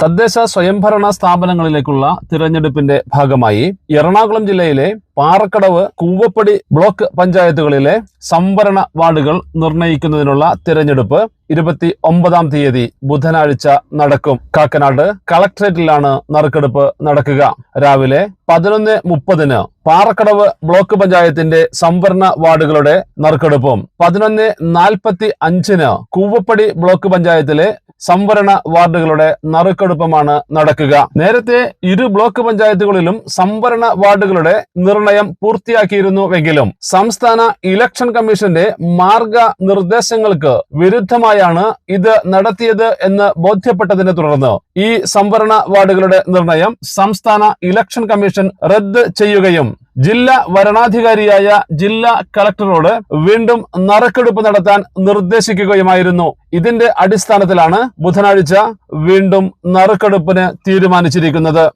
തദ്ദേശ സ്വയംഭരണ സ്ഥാപനങ്ങളിലേക്കുള്ള തിരഞ്ഞെടുപ്പിന്റെ ഭാഗമായി എറണാകുളം ജില്ലയിലെ പാറക്കടവ് കൂവപ്പടി ബ്ലോക്ക് പഞ്ചായത്തുകളിലെ സംവരണ വാർഡുകൾ നിർണയിക്കുന്നതിനുള്ള തിരഞ്ഞെടുപ്പ് ഇരുപത്തി ഒമ്പതാം തീയതി ബുധനാഴ്ച നടക്കും. കാക്കനാട് കളക്ടറേറ്റിലാണ് നറുക്കെടുപ്പ് നടക്കുക. രാവിലെ പതിനൊന്ന് മുപ്പതിന് പാറക്കടവ് ബ്ലോക്ക് പഞ്ചായത്തിന്റെ സംവരണ വാർഡുകളുടെ നറുക്കെടുപ്പും. പതിനൊന്ന് നാൽപ്പത്തി അഞ്ചിന് കൂവപ്പടി ബ്ലോക്ക് പഞ്ചായത്തിലെ സംവരണ വാർഡുകളുടെ നറുക്കെടുപ്പുമാണ് നടക്കുക. നേരത്തെ ഇരു ബ്ലോക്ക് പഞ്ചായത്തുകളിലും സംവരണ വാർഡുകളുടെ നിർണയം പൂർത്തിയാക്കിയിരുന്നുവെങ്കിലും സംസ്ഥാന ഇലക്ഷൻ കമ്മീഷന്റെ മാർഗനിർദ്ദേശങ്ങൾക്ക് വിരുദ്ധമായാണ് ഇത് നടത്തിയത് എന്ന് ബോധ്യപ്പെട്ടതിനെ തുടർന്ന് ഈ സംവരണ വാർഡുകളുടെ നിർണയം സംസ്ഥാന ഇലക്ഷൻ കമ്മീഷൻ റദ്ദ് ചെയ്യുകയും ജില്ലാ വരണാധികാരിയായ ജില്ലാ കളക്ടറോട് വീണ്ടും നറുക്കെടുപ്പ് നടത്താൻ നിർദ്ദേശിക്കുകയുമായിരുന്നു. ഇതിന്റെ അടിസ്ഥാനത്തിലാണ് ബുധനാഴ്ച വീണ്ടും നറുക്കെടുപ്പിന് തീരുമാനിച്ചിരിക്കുന്നത്.